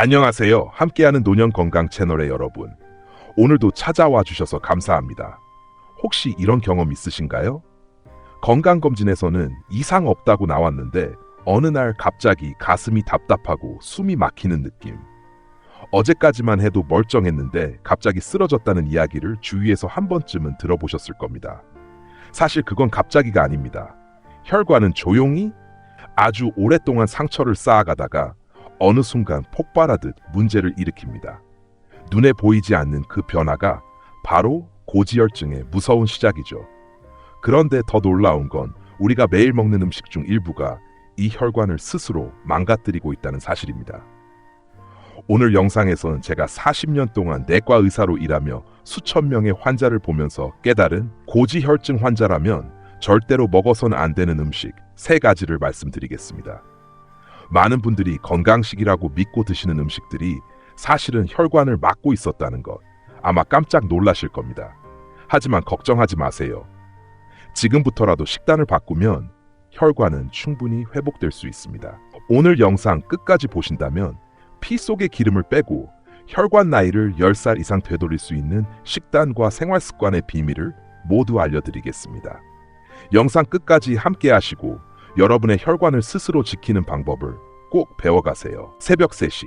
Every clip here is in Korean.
안녕하세요. 함께하는 노년 건강 채널의 여러분. 오늘도 찾아와 주셔서 감사합니다. 혹시 이런 경험 있으신가요? 건강검진에서는 이상 없다고 나왔는데 어느 날 갑자기 가슴이 답답하고 숨이 막히는 느낌. 어제까지만 해도 멀쩡했는데 갑자기 쓰러졌다는 이야기를 주위에서 한 번쯤은 들어보셨을 겁니다. 사실 그건 갑자기가 아닙니다. 혈관은 조용히 아주 오랫동안 상처를 쌓아가다가 어느 순간 폭발하듯 문제를 일으킵니다. 눈에 보이지 않는 그 변화가 바로 고지혈증의 무서운 시작이죠. 그런데 더 놀라운 건 우리가 매일 먹는 음식 중 일부가 이 혈관을 스스로 망가뜨리고 있다는 사실입니다. 오늘 영상에서는 제가 40년 동안 내과 의사로 일하며 수천 명의 환자를 보면서 깨달은 고지혈증 환자라면 절대로 먹어서는 안 되는 음식 세 가지를 말씀드리겠습니다. 많은 분들이 건강식이라고 믿고 드시는 음식들이 사실은 혈관을 막고 있었다는 것 아마 깜짝 놀라실 겁니다. 하지만 걱정하지 마세요. 지금부터라도 식단을 바꾸면 혈관은 충분히 회복될 수 있습니다. 오늘 영상 끝까지 보신다면 피 속의 기름을 빼고 혈관 나이를 10살 이상 되돌릴 수 있는 식단과 생활 습관의 비밀을 모두 알려드리겠습니다. 영상 끝까지 함께 하시고 여러분의 혈관을 스스로 지키는 방법을 꼭 배워가세요. 새벽 3시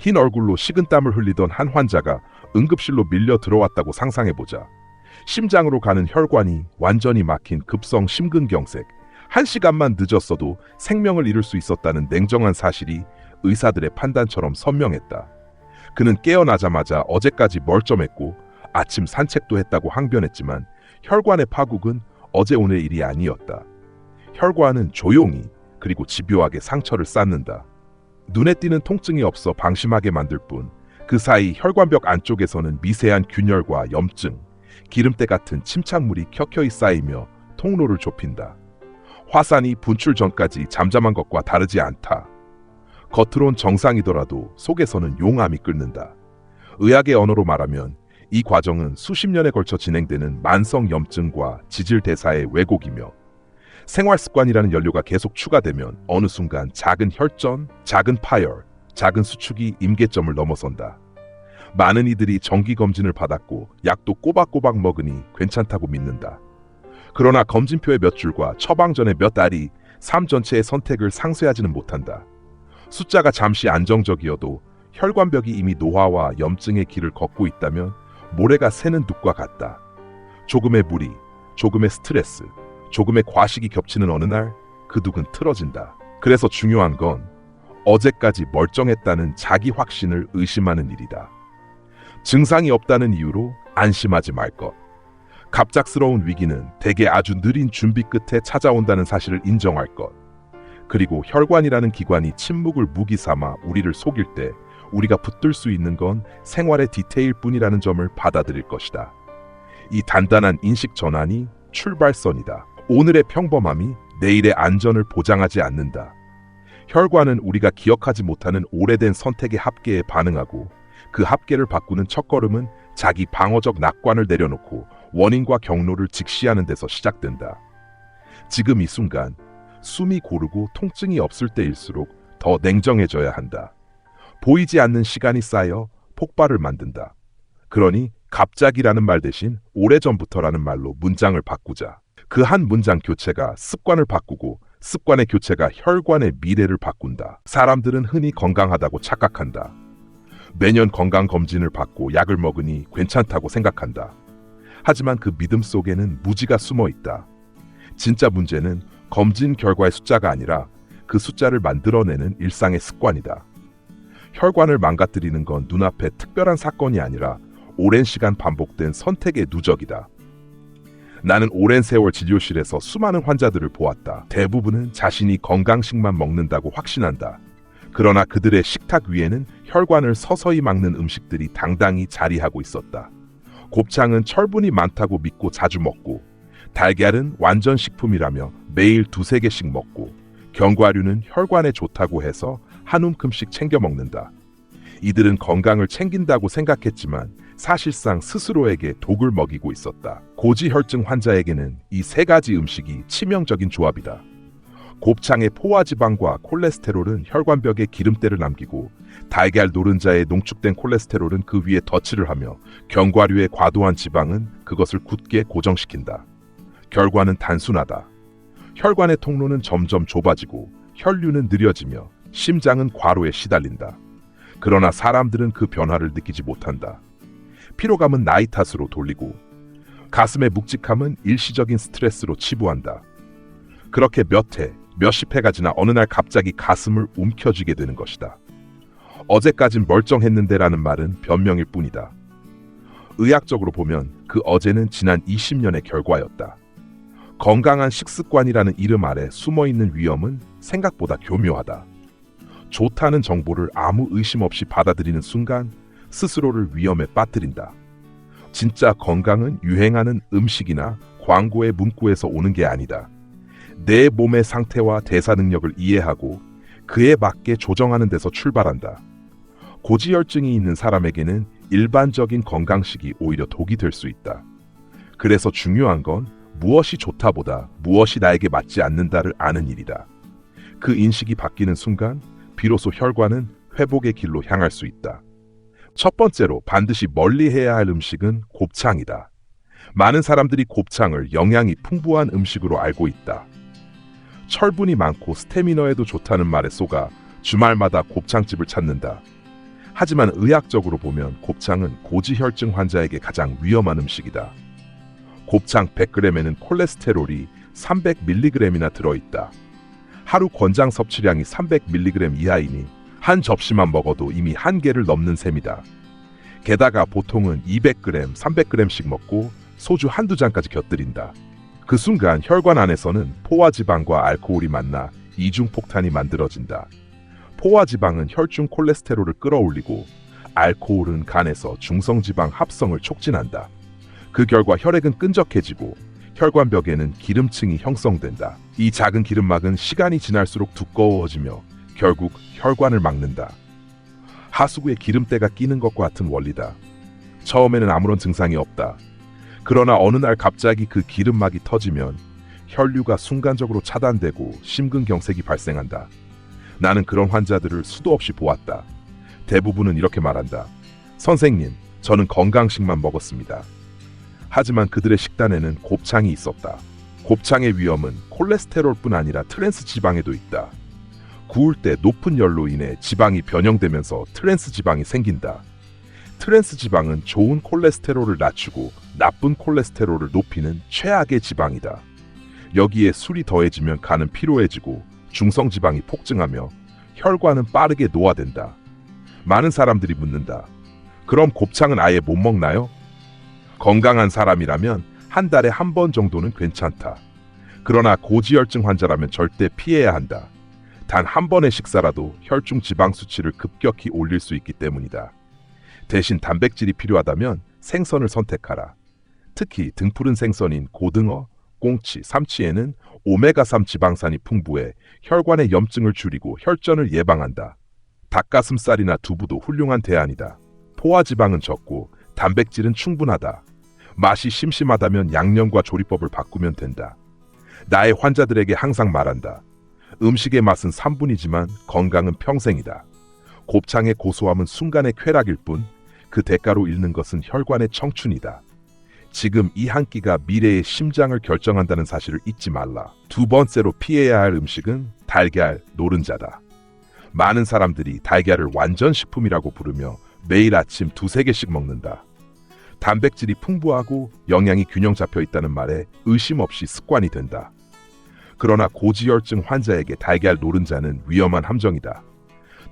흰 얼굴로 식은땀을 흘리던 한 환자가 응급실로 밀려 들어왔다고 상상해보자. 심장으로 가는 혈관이 완전히 막힌 급성 심근경색, 한 시간만 늦었어도 생명을 잃을 수 있었다는 냉정한 사실이 의사들의 판단처럼 선명했다. 그는 깨어나자마자 어제까지 멀쩡했고 아침 산책도 했다고 항변했지만 혈관의 파국은 어제 오늘 일이 아니었다. 혈관은 조용히 그리고 집요하게 상처를 쌓는다. 눈에 띄는 통증이 없어 방심하게 만들 뿐 그 사이 혈관벽 안쪽에서는 미세한 균열과 염증, 기름때 같은 침착물이 켜켜이 쌓이며 통로를 좁힌다. 화산이 분출 전까지 잠잠한 것과 다르지 않다. 겉으론 정상이더라도 속에서는 용암이 끓는다. 의학의 언어로 말하면 이 과정은 수십 년에 걸쳐 진행되는 만성 염증과 지질 대사의 왜곡이며 생활 습관이라는 연료가 계속 추가되면 어느 순간 작은 혈전, 작은 파열, 작은 수축이 임계점을 넘어선다. 많은 이들이 정기 검진을 받았고 약도 꼬박꼬박 먹으니 괜찮다고 믿는다. 그러나 검진표의 몇 줄과 처방전의 몇 알이 삶 전체의 선택을 상쇄하지는 못한다. 숫자가 잠시 안정적이어도 혈관벽이 이미 노화와 염증의 길을 걷고 있다면 모래가 새는 둑과 같다. 조금의 무리, 조금의 스트레스, 조금의 과식이 겹치는 어느 날 그 둑은 틀어진다. 그래서 중요한 건 어제까지 멀쩡했다는 자기 확신을 의심하는 일이다. 증상이 없다는 이유로 안심하지 말 것. 갑작스러운 위기는 대개 아주 느린 준비 끝에 찾아온다는 사실을 인정할 것. 그리고 혈관이라는 기관이 침묵을 무기 삼아 우리를 속일 때 우리가 붙들 수 있는 건 생활의 디테일 뿐이라는 점을 받아들일 것이다. 이 단단한 인식 전환이 출발선이다. 오늘의 평범함이 내일의 안전을 보장하지 않는다. 혈관은 우리가 기억하지 못하는 오래된 선택의 합계에 반응하고 그 합계를 바꾸는 첫걸음은 자기 방어적 낙관을 내려놓고 원인과 경로를 직시하는 데서 시작된다. 지금 이 순간 숨이 고르고 통증이 없을 때일수록 더 냉정해져야 한다. 보이지 않는 시간이 쌓여 폭발을 만든다. 그러니 갑자기라는 말 대신 오래전부터라는 말로 문장을 바꾸자. 그 한 문장 교체가 습관을 바꾸고 습관의 교체가 혈관의 미래를 바꾼다. 사람들은 흔히 건강하다고 착각한다. 매년 건강 검진을 받고 약을 먹으니 괜찮다고 생각한다. 하지만 그 믿음 속에는 무지가 숨어 있다. 진짜 문제는 검진 결과의 숫자가 아니라 그 숫자를 만들어내는 일상의 습관이다. 혈관을 망가뜨리는 건 눈앞에 특별한 사건이 아니라 오랜 시간 반복된 선택의 누적이다. 나는 오랜 세월 진료실에서 수많은 환자들을 보았다. 대부분은 자신이 건강식만 먹는다고 확신한다. 그러나 그들의 식탁 위에는 혈관을 서서히 막는 음식들이 당당히 자리하고 있었다. 곱창은 철분이 많다고 믿고 자주 먹고, 달걀은 완전 식품이라며 매일 두세 개씩 먹고, 견과류는 혈관에 좋다고 해서 한 움큼씩 챙겨 먹는다. 이들은 건강을 챙긴다고 생각했지만 사실상 스스로에게 독을 먹이고 있었다. 고지혈증 환자에게는 이 세 가지 음식이 치명적인 조합이다. 곱창의 포화지방과 콜레스테롤은 혈관벽에 기름때를 남기고 달걀 노른자의 농축된 콜레스테롤은 그 위에 덧칠을 하며 견과류의 과도한 지방은 그것을 굳게 고정시킨다. 결과는 단순하다. 혈관의 통로는 점점 좁아지고 혈류는 느려지며 심장은 과로에 시달린다. 그러나 사람들은 그 변화를 느끼지 못한다. 피로감은 나이 탓으로 돌리고 가슴의 묵직함은 일시적인 스트레스로 치부한다. 그렇게 몇 해, 몇십 해가 지나 어느 날 갑자기 가슴을 움켜쥐게 되는 것이다. 어제까진 멀쩡했는데라는 말은 변명일 뿐이다. 의학적으로 보면 그 어제는 지난 20년의 결과였다. 건강한 식습관이라는 이름 아래 숨어 있는 위험은 생각보다 교묘하다. 좋다는 정보를 아무 의심 없이 받아들이는 순간 스스로를 위험에 빠뜨린다. 진짜 건강은 유행하는 음식이나 광고의 문구에서 오는 게 아니다. 내 몸의 상태와 대사 능력을 이해하고 그에 맞게 조정하는 데서 출발한다. 고지혈증이 있는 사람에게는 일반적인 건강식이 오히려 독이 될 수 있다. 그래서 중요한 건 무엇이 좋다보다 무엇이 나에게 맞지 않는다를 아는 일이다. 그 인식이 바뀌는 순간 비로소 혈관은 회복의 길로 향할 수 있다. 첫 번째로 반드시 멀리 해야 할 음식은 곱창이다. 많은 사람들이 곱창을 영양이 풍부한 음식으로 알고 있다. 철분이 많고 스태미너에도 좋다는 말에 속아 주말마다 곱창집을 찾는다. 하지만 의학적으로 보면 곱창은 고지혈증 환자에게 가장 위험한 음식이다. 곱창 100g에는 콜레스테롤이 300mg이나 들어있다. 하루 권장 섭취량이 300mg 이하이니 한 접시만 먹어도 이미 한 개를 넘는 셈이다. 게다가 보통은 200g, 300g씩 먹고 소주 한두 잔까지 곁들인다. 그 순간 혈관 안에서는 포화지방과 알코올이 만나 이중폭탄이 만들어진다. 포화지방은 혈중 콜레스테롤을 끌어올리고 알코올은 간에서 중성지방 합성을 촉진한다. 그 결과 혈액은 끈적해지고 혈관벽에는 기름층이 형성된다. 이 작은 기름막은 시간이 지날수록 두꺼워지며 결국 혈관을 막는다. 하수구에 기름때가 끼는 것과 같은 원리다. 처음에는 아무런 증상이 없다. 그러나 어느 날 갑자기 그 기름막이 터지면 혈류가 순간적으로 차단되고 심근경색이 발생한다. 나는 그런 환자들을 수도 없이 보았다. 대부분은 이렇게 말한다. 선생님, 저는 건강식만 먹었습니다. 하지만 그들의 식단에는 곱창이 있었다. 곱창의 위험은 콜레스테롤뿐 아니라 트랜스 지방에도 있다. 구울 때 높은 열로 인해 지방이 변형되면서 트랜스 지방이 생긴다. 트랜스 지방은 좋은 콜레스테롤을 낮추고 나쁜 콜레스테롤을 높이는 최악의 지방이다. 여기에 술이 더해지면 간은 피로해지고 중성 지방이 폭증하며 혈관은 빠르게 노화된다. 많은 사람들이 묻는다. 그럼 곱창은 아예 못 먹나요? 건강한 사람이라면 한 달에 한 번 정도는 괜찮다. 그러나 고지혈증 환자라면 절대 피해야 한다. 단 한 번의 식사라도 혈중 지방 수치를 급격히 올릴 수 있기 때문이다. 대신 단백질이 필요하다면 생선을 선택하라. 특히 등푸른 생선인 고등어, 꽁치, 삼치에는 오메가3 지방산이 풍부해 혈관의 염증을 줄이고 혈전을 예방한다. 닭가슴살이나 두부도 훌륭한 대안이다. 포화 지방은 적고 단백질은 충분하다. 맛이 심심하다면 양념과 조리법을 바꾸면 된다. 나의 환자들에게 항상 말한다. 음식의 맛은 3분이지만 건강은 평생이다. 곱창의 고소함은 순간의 쾌락일 뿐 그 대가로 잃는 것은 혈관의 청춘이다. 지금 이 한 끼가 미래의 심장을 결정한다는 사실을 잊지 말라. 두 번째로 피해야 할 음식은 달걀, 노른자다. 많은 사람들이 달걀을 완전 식품이라고 부르며 매일 아침 두세 개씩 먹는다. 단백질이 풍부하고 영양이 균형 잡혀 있다는 말에 의심 없이 습관이 된다. 그러나 고지혈증 환자에게 달걀 노른자는 위험한 함정이다.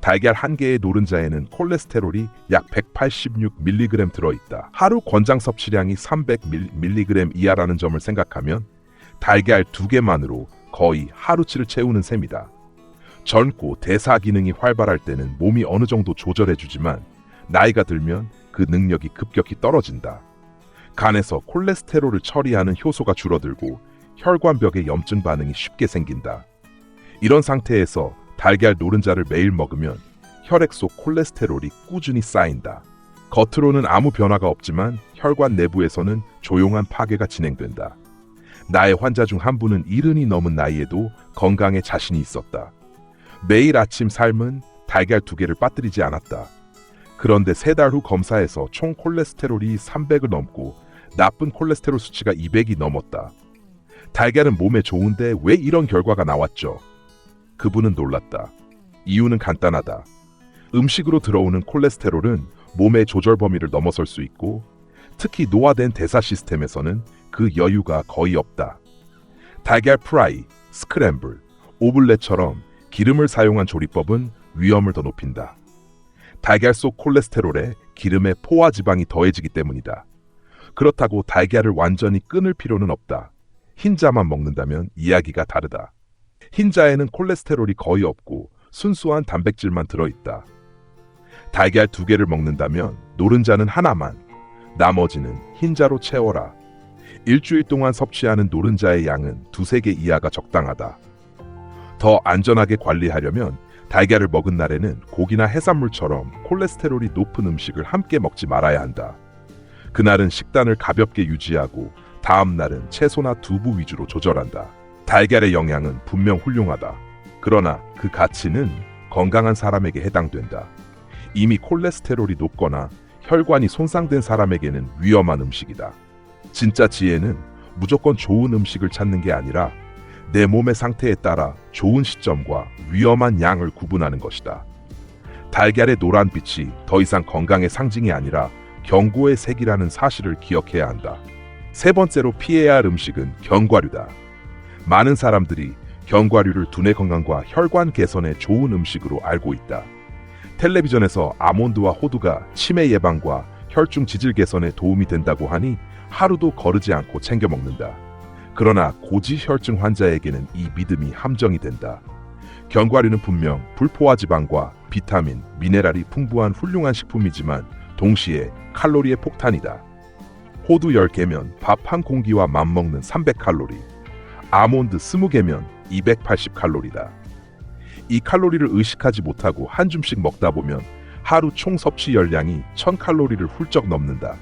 달걀 한 개의 노른자에는 콜레스테롤이 약 186mg 들어있다. 하루 권장 섭취량이 300mg 이하라는 점을 생각하면 달걀 두 개만으로 거의 하루치를 채우는 셈이다. 젊고 대사 기능이 활발할 때는 몸이 어느 정도 조절해주지만 나이가 들면 그 능력이 급격히 떨어진다. 간에서 콜레스테롤을 처리하는 효소가 줄어들고 혈관벽에 염증 반응이 쉽게 생긴다. 이런 상태에서 달걀 노른자를 매일 먹으면 혈액 속 콜레스테롤이 꾸준히 쌓인다. 겉으로는 아무 변화가 없지만 혈관 내부에서는 조용한 파괴가 진행된다. 나의 환자 중 한 분은 이른이 넘은 나이에도 건강에 자신이 있었다. 매일 아침 삶은 달걀 두 개를 빠뜨리지 않았다. 그런데 세 달 후 검사에서 총 콜레스테롤이 300을 넘고 나쁜 콜레스테롤 수치가 200이 넘었다. 달걀은 몸에 좋은데 왜 이런 결과가 나왔죠? 그분은 놀랐다. 이유는 간단하다. 음식으로 들어오는 콜레스테롤은 몸의 조절 범위를 넘어설 수 있고 특히 노화된 대사 시스템에서는 그 여유가 거의 없다. 달걀 프라이, 스크램블, 오블렛처럼 기름을 사용한 조리법은 위험을 더 높인다. 달걀 속 콜레스테롤에 기름의 포화 지방이 더해지기 때문이다. 그렇다고 달걀을 완전히 끊을 필요는 없다. 흰자만 먹는다면 이야기가 다르다. 흰자에는 콜레스테롤이 거의 없고 순수한 단백질만 들어있다. 달걀 두 개를 먹는다면 노른자는 하나만, 나머지는 흰자로 채워라. 일주일 동안 섭취하는 노른자의 양은 두세 개 이하가 적당하다. 더 안전하게 관리하려면 달걀을 먹은 날에는 고기나 해산물처럼 콜레스테롤이 높은 음식을 함께 먹지 말아야 한다. 그날은 식단을 가볍게 유지하고 다음 날은 채소나 두부 위주로 조절한다. 달걀의 영양은 분명 훌륭하다. 그러나 그 가치는 건강한 사람에게 해당된다. 이미 콜레스테롤이 높거나 혈관이 손상된 사람에게는 위험한 음식이다. 진짜 지혜는 무조건 좋은 음식을 찾는 게 아니라 내 몸의 상태에 따라 좋은 시점과 위험한 양을 구분하는 것이다. 달걀의 노란 빛이 더 이상 건강의 상징이 아니라 경고의 색이라는 사실을 기억해야 한다. 세 번째로 피해야 할 음식은 견과류다. 많은 사람들이 견과류를 두뇌 건강과 혈관 개선에 좋은 음식으로 알고 있다. 텔레비전에서 아몬드와 호두가 치매 예방과 혈중 지질 개선에 도움이 된다고 하니 하루도 거르지 않고 챙겨 먹는다. 그러나 고지혈증 환자에게는 이 믿음이 함정이 된다. 견과류는 분명 불포화 지방과 비타민, 미네랄이 풍부한 훌륭한 식품이지만 동시에 칼로리의 폭탄이다. 호두 10개면 밥 한 공기와 맞먹는 300칼로리, 아몬드 20개면 280칼로리다. 이 칼로리를 의식하지 못하고 한 줌씩 먹다 보면 하루 총 섭취 열량이 1000칼로리를 훌쩍 넘는다.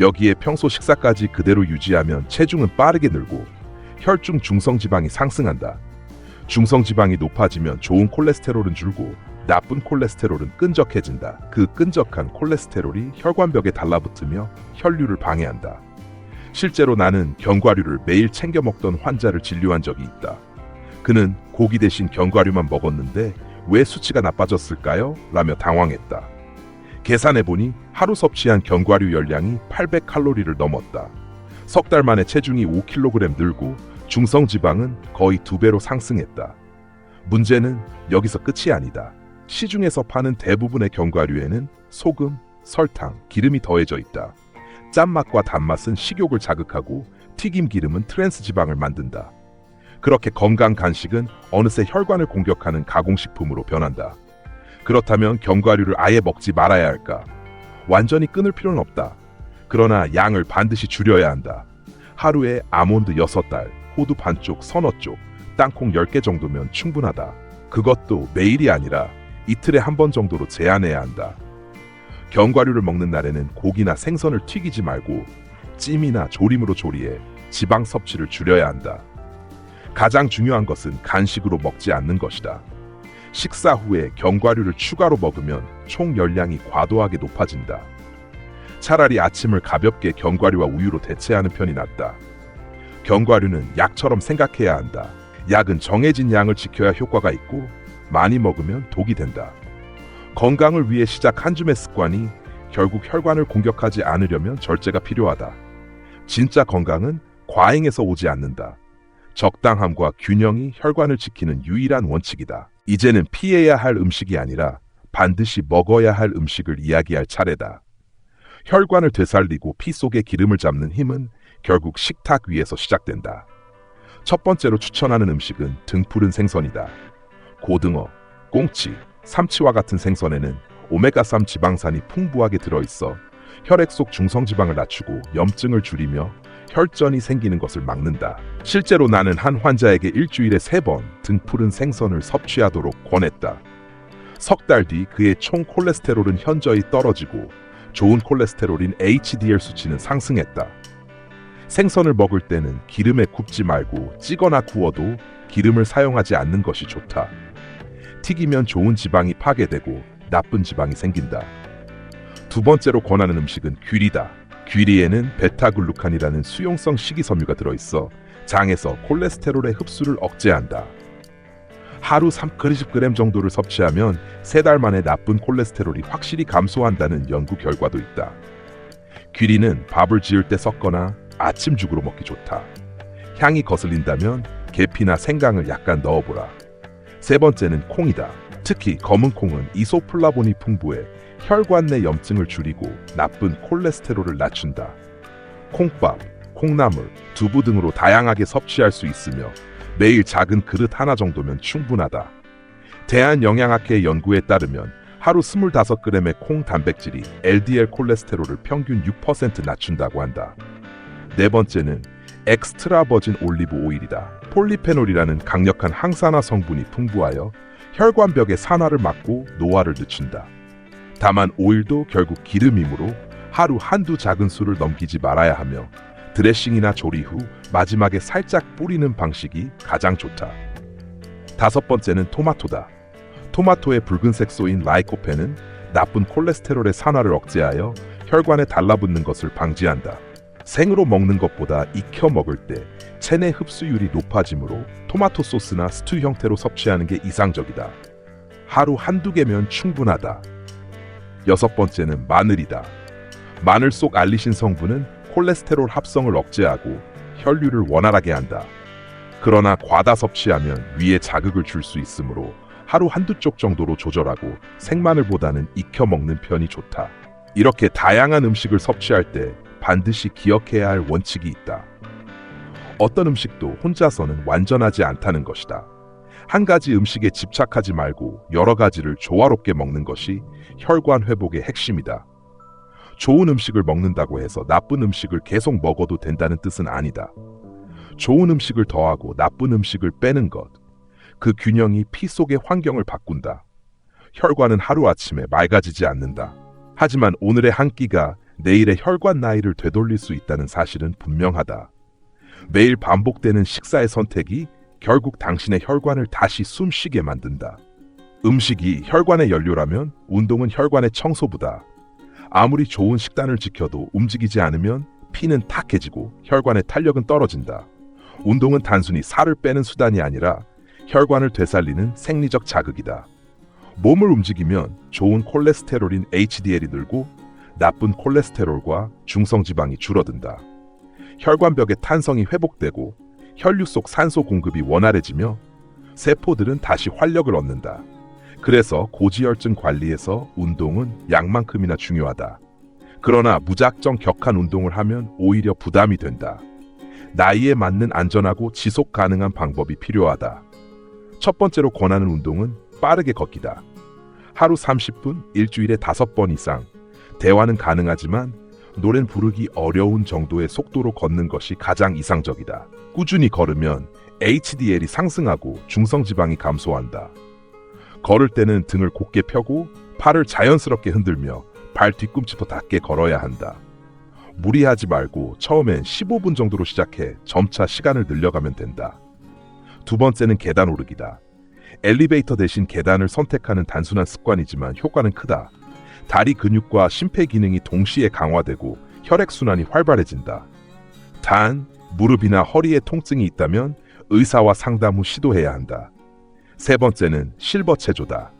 여기에 평소 식사까지 그대로 유지하면 체중은 빠르게 늘고 혈중 중성 지방이 상승한다. 중성 지방이 높아지면 좋은 콜레스테롤은 줄고 나쁜 콜레스테롤은 끈적해진다. 그 끈적한 콜레스테롤이 혈관벽에 달라붙으며 혈류를 방해한다. 실제로 나는 견과류를 매일 챙겨 먹던 환자를 진료한 적이 있다. 그는 고기 대신 견과류만 먹었는데 왜 수치가 나빠졌을까요? 라며 당황했다. 계산해보니 하루 섭취한 견과류 열량이 800칼로리를 넘었다. 석 달 만에 체중이 5kg 늘고 중성 지방은 거의 두 배로 상승했다. 문제는 여기서 끝이 아니다. 시중에서 파는 대부분의 견과류에는 소금, 설탕, 기름이 더해져 있다. 짠맛과 단맛은 식욕을 자극하고 튀김 기름은 트랜스 지방을 만든다. 그렇게 건강 간식은 어느새 혈관을 공격하는 가공식품으로 변한다. 그렇다면 견과류를 아예 먹지 말아야 할까? 완전히 끊을 필요는 없다. 그러나 양을 반드시 줄여야 한다. 하루에 아몬드 6달, 호두 반쪽, 서너 쪽, 땅콩 10개 정도면 충분하다. 그것도 매일이 아니라 이틀에 한 번 정도로 제한해야 한다. 견과류를 먹는 날에는 고기나 생선을 튀기지 말고 찜이나 조림으로 조리해 지방 섭취를 줄여야 한다. 가장 중요한 것은 간식으로 먹지 않는 것이다. 식사 후에 견과류를 추가로 먹으면 총 열량이 과도하게 높아진다. 차라리 아침을 가볍게 견과류와 우유로 대체하는 편이 낫다. 견과류는 약처럼 생각해야 한다. 약은 정해진 양을 지켜야 효과가 있고 많이 먹으면 독이 된다. 건강을 위해 시작 한 줌의 습관이 결국 혈관을 공격하지 않으려면 절제가 필요하다. 진짜 건강은 과잉에서 오지 않는다. 적당함과 균형이 혈관을 지키는 유일한 원칙이다. 이제는 피해야 할 음식이 아니라 반드시 먹어야 할 음식을 이야기할 차례다. 혈관을 되살리고 피 속에 기름을 잡는 힘은 결국 식탁 위에서 시작된다. 첫 번째로 추천하는 음식은 등푸른 생선이다. 고등어, 꽁치, 삼치와 같은 생선에는 오메가3 지방산이 풍부하게 들어있어 혈액 속 중성지방을 낮추고 염증을 줄이며 혈전이 생기는 것을 막는다. 실제로 나는 한 환자에게 일주일에 세 번 등푸른 생선을 섭취하도록 권했다. 석 달 뒤 그의 총 콜레스테롤은 현저히 떨어지고 좋은 콜레스테롤인 HDL 수치는 상승했다. 생선을 먹을 때는 기름에 굽지 말고 찌거나 구워도 기름을 사용하지 않는 것이 좋다. 튀기면 좋은 지방이 파괴되고 나쁜 지방이 생긴다. 두 번째로 권하는 음식은 귀리다. 귀리에는 베타글루칸이라는 수용성 식이섬유가 들어있어 장에서 콜레스테롤의 흡수를 억제한다. 하루 3g 정도를 섭취하면 세 달 만에 나쁜 콜레스테롤이 확실히 감소한다는 연구 결과도 있다. 귀리는 밥을 지을 때 섞거나 아침죽으로 먹기 좋다. 향이 거슬린다면 계피나 생강을 약간 넣어보라. 세 번째는 콩이다. 특히 검은 콩은 이소플라본이 풍부해 혈관 내 염증을 줄이고 나쁜 콜레스테롤을 낮춘다. 콩밥, 콩나물, 두부 등으로 다양하게 섭취할 수 있으며 매일 작은 그릇 하나 정도면 충분하다. 대한영양학회 연구에 따르면 하루 25g의 콩 단백질이 LDL 콜레스테롤을 평균 6% 낮춘다고 한다. 네 번째는 엑스트라 버진 올리브 오일이다. 폴리페놀이라는 강력한 항산화 성분이 풍부하여 혈관벽의 산화를 막고 노화를 늦춘다. 다만 오일도 결국 기름이므로 하루 한두 작은 수를 넘기지 말아야 하며 드레싱이나 조리 후 마지막에 살짝 뿌리는 방식이 가장 좋다. 다섯 번째는 토마토다. 토마토의 붉은색 소인 라이코펜은 나쁜 콜레스테롤의 산화를 억제하여 혈관에 달라붙는 것을 방지한다. 생으로 먹는 것보다 익혀 먹을 때 체내 흡수율이 높아지므로 토마토 소스나 스튜 형태로 섭취하는 게 이상적이다. 하루 한두 개면 충분하다. 여섯 번째는 마늘이다. 마늘 속 알리신 성분은 콜레스테롤 합성을 억제하고 혈류를 원활하게 한다. 그러나 과다 섭취하면 위에 자극을 줄 수 있으므로 하루 한두 쪽 정도로 조절하고 생마늘보다는 익혀 먹는 편이 좋다. 이렇게 다양한 음식을 섭취할 때 반드시 기억해야 할 원칙이 있다. 어떤 음식도 혼자서는 완전하지 않다는 것이다. 한 가지 음식에 집착하지 말고 여러 가지를 조화롭게 먹는 것이 혈관 회복의 핵심이다. 좋은 음식을 먹는다고 해서 나쁜 음식을 계속 먹어도 된다는 뜻은 아니다. 좋은 음식을 더하고 나쁜 음식을 빼는 것. 그 균형이 피 속의 환경을 바꾼다. 혈관은 하루아침에 맑아지지 않는다. 하지만 오늘의 한 끼가 내일의 혈관 나이를 되돌릴 수 있다는 사실은 분명하다. 매일 반복되는 식사의 선택이 결국 당신의 혈관을 다시 숨쉬게 만든다. 음식이 혈관의 연료라면 운동은 혈관의 청소부다. 아무리 좋은 식단을 지켜도 움직이지 않으면 피는 탁해지고 혈관의 탄력은 떨어진다. 운동은 단순히 살을 빼는 수단이 아니라 혈관을 되살리는 생리적 자극이다. 몸을 움직이면 좋은 콜레스테롤인 HDL이 늘고 나쁜 콜레스테롤과 중성지방이 줄어든다. 혈관벽의 탄성이 회복되고 혈류 속 산소 공급이 원활해지며 세포들은 다시 활력을 얻는다. 그래서 고지혈증 관리에서 운동은 양만큼이나 중요하다. 그러나 무작정 격한 운동을 하면 오히려 부담이 된다. 나이에 맞는 안전하고 지속 가능한 방법이 필요하다. 첫 번째로 권하는 운동은 빠르게 걷기다. 하루 30분, 일주일에 5번 이상. 대화는 가능하지만 노래는 부르기 어려운 정도의 속도로 걷는 것이 가장 이상적이다. 꾸준히 걸으면 HDL이 상승하고 중성지방이 감소한다. 걸을 때는 등을 곧게 펴고 팔을 자연스럽게 흔들며 발 뒤꿈치도 닿게 걸어야 한다. 무리하지 말고 처음엔 15분 정도로 시작해 점차 시간을 늘려가면 된다. 두 번째는 계단 오르기다. 엘리베이터 대신 계단을 선택하는 단순한 습관이지만 효과는 크다. 다리 근육과 심폐 기능이 동시에 강화되고 혈액순환이 활발해진다. 단, 무릎이나 허리에 통증이 있다면 의사와 상담 후 시도해야 한다. 세 번째는 실버 체조다.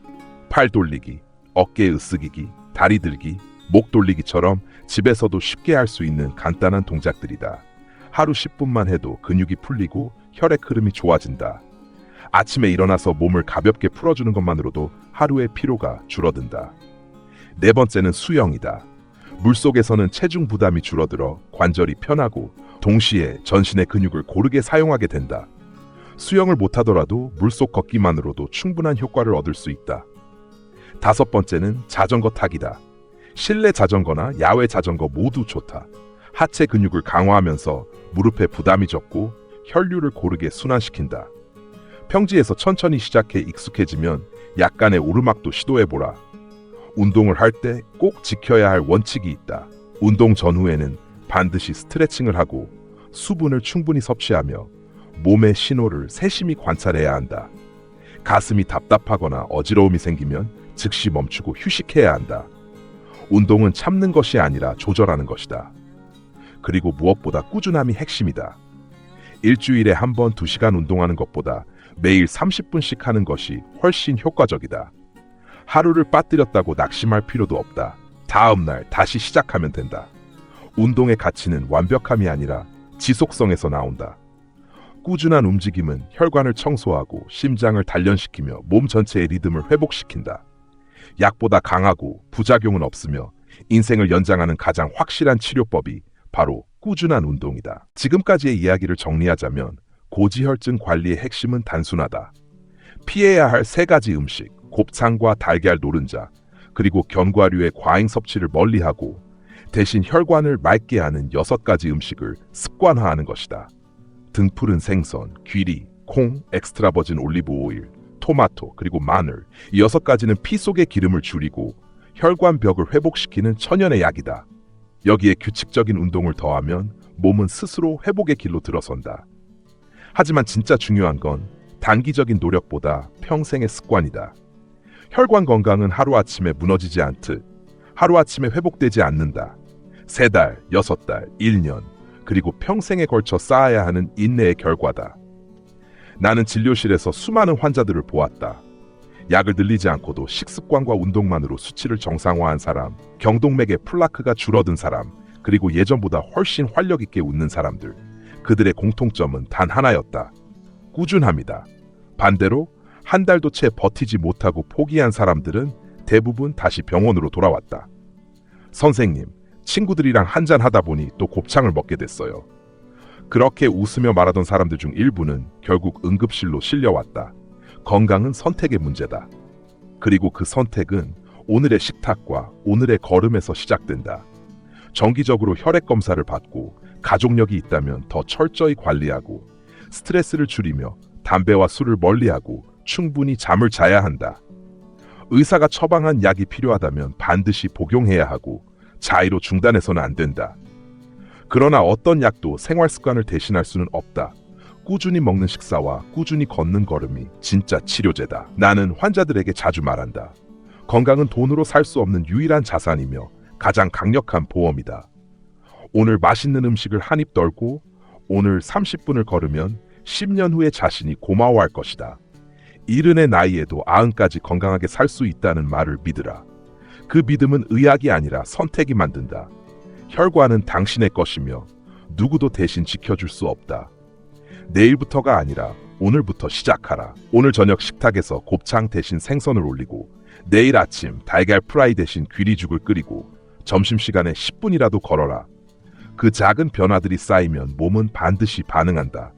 팔 돌리기, 어깨 으쓱이기, 다리 들기, 목 돌리기처럼 집에서도 쉽게 할 수 있는 간단한 동작들이다. 하루 10분만 해도 근육이 풀리고 혈액 흐름이 좋아진다. 아침에 일어나서 몸을 가볍게 풀어주는 것만으로도 하루의 피로가 줄어든다. 네 번째는 수영이다. 물속에서는 체중 부담이 줄어들어 관절이 편하고 동시에 전신의 근육을 고르게 사용하게 된다. 수영을 못하더라도 물속 걷기만으로도 충분한 효과를 얻을 수 있다. 다섯 번째는 자전거 타기다. 실내 자전거나 야외 자전거 모두 좋다. 하체 근육을 강화하면서 무릎에 부담이 적고 혈류를 고르게 순환시킨다. 평지에서 천천히 시작해 익숙해지면 약간의 오르막도 시도해보라. 운동을 할 때 꼭 지켜야 할 원칙이 있다. 운동 전후에는 반드시 스트레칭을 하고 수분을 충분히 섭취하며 몸의 신호를 세심히 관찰해야 한다. 가슴이 답답하거나 어지러움이 생기면 즉시 멈추고 휴식해야 한다. 운동은 참는 것이 아니라 조절하는 것이다. 그리고 무엇보다 꾸준함이 핵심이다. 일주일에 한 번 두시간 운동하는 것보다 매일 30분씩 하는 것이 훨씬 효과적이다. 하루를 빠뜨렸다고 낙심할 필요도 없다. 다음 날 다시 시작하면 된다. 운동의 가치는 완벽함이 아니라 지속성에서 나온다. 꾸준한 움직임은 혈관을 청소하고 심장을 단련시키며 몸 전체의 리듬을 회복시킨다. 약보다 강하고 부작용은 없으며 인생을 연장하는 가장 확실한 치료법이 바로 꾸준한 운동이다. 지금까지의 이야기를 정리하자면 고지혈증 관리의 핵심은 단순하다. 피해야 할 세 가지 음식, 곱창과 달걀 노른자, 그리고 견과류의 과잉 섭취를 멀리하고 대신 혈관을 맑게 하는 여섯 가지 음식을 습관화하는 것이다. 등푸른 생선, 귀리, 콩, 엑스트라 버진 올리브 오일, 토마토, 그리고 마늘 이 여섯 가지는 피 속의 기름을 줄이고 혈관 벽을 회복시키는 천연의 약이다. 여기에 규칙적인 운동을 더하면 몸은 스스로 회복의 길로 들어선다. 하지만 진짜 중요한 건 단기적인 노력보다 평생의 습관이다. 혈관 건강은 하루아침에 무너지지 않듯 하루아침에 회복되지 않는다. 세 달, 여섯 달, 일 년, 그리고 평생에 걸쳐 쌓아야 하는 인내의 결과다. 나는 진료실에서 수많은 환자들을 보았다. 약을 늘리지 않고도 식습관과 운동만으로 수치를 정상화한 사람, 경동맥의 플라크가 줄어든 사람, 그리고 예전보다 훨씬 활력 있게 웃는 사람들. 그들의 공통점은 단 하나였다. 꾸준합니다. 반대로 한 달도 채 버티지 못하고 포기한 사람들은 대부분 다시 병원으로 돌아왔다. 선생님, 친구들이랑 한잔 하다 보니 또 곱창을 먹게 됐어요. 그렇게 웃으며 말하던 사람들 중 일부는 결국 응급실로 실려왔다. 건강은 선택의 문제다. 그리고 그 선택은 오늘의 식탁과 오늘의 걸음에서 시작된다. 정기적으로 혈액 검사를 받고 가족력이 있다면 더 철저히 관리하고 스트레스를 줄이며 담배와 술을 멀리하고 충분히 잠을 자야 한다. 의사가 처방한 약이 필요하다면 반드시 복용해야 하고 자의로 중단해서는 안 된다. 그러나 어떤 약도 생활 습관을 대신할 수는 없다. 꾸준히 먹는 식사와 꾸준히 걷는 걸음이 진짜 치료제다. 나는 환자들에게 자주 말한다. 건강은 돈으로 살 수 없는 유일한 자산이며 가장 강력한 보험이다. 오늘 맛있는 음식을 한 입 덜고 오늘 30분을 걸으면 10년 후에 자신이 고마워할 것이다. 이른의 나이에도 아흔까지 건강하게 살 수 있다는 말을 믿으라. 그 믿음은 의학이 아니라 선택이 만든다. 혈관은 당신의 것이며 누구도 대신 지켜줄 수 없다. 내일부터가 아니라 오늘부터 시작하라. 오늘 저녁 식탁에서 곱창 대신 생선을 올리고 내일 아침 달걀 프라이 대신 귀리죽을 끓이고 점심시간에 10분이라도 걸어라. 그 작은 변화들이 쌓이면 몸은 반드시 반응한다.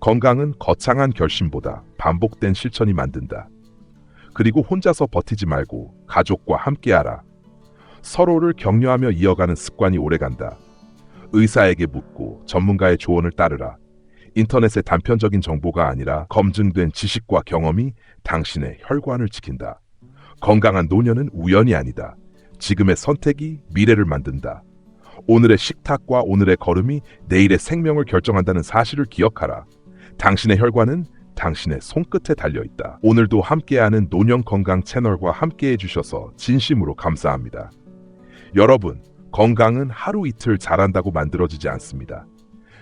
건강은 거창한 결심보다 반복된 실천이 만든다. 그리고 혼자서 버티지 말고 가족과 함께하라. 서로를 격려하며 이어가는 습관이 오래간다. 의사에게 묻고 전문가의 조언을 따르라. 인터넷의 단편적인 정보가 아니라 검증된 지식과 경험이 당신의 혈관을 지킨다. 건강한 노년은 우연이 아니다. 지금의 선택이 미래를 만든다. 오늘의 식탁과 오늘의 걸음이 내일의 생명을 결정한다는 사실을 기억하라. 당신의 혈관은 당신의 손끝에 달려 있다. 오늘도 함께하는 노년 건강 채널과 함께해 주셔서 진심으로 감사합니다. 여러분, 건강은 하루 이틀 잘한다고 만들어지지 않습니다.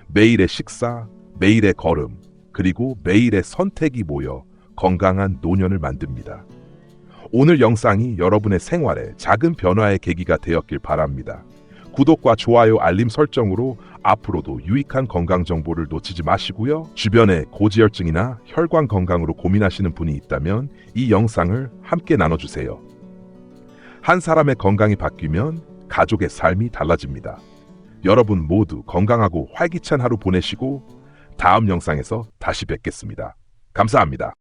매일의 식사, 매일의 걸음, 그리고 매일의 선택이 모여 건강한 노년을 만듭니다. 오늘 영상이 여러분의 생활에 작은 변화의 계기가 되었길 바랍니다. 구독과 좋아요, 알림 설정으로 앞으로도 유익한 건강 정보를 놓치지 마시고요. 주변에 고지혈증이나 혈관 건강으로 고민하시는 분이 있다면 이 영상을 함께 나눠주세요. 한 사람의 건강이 바뀌면 가족의 삶이 달라집니다. 여러분 모두 건강하고 활기찬 하루 보내시고 다음 영상에서 다시 뵙겠습니다. 감사합니다.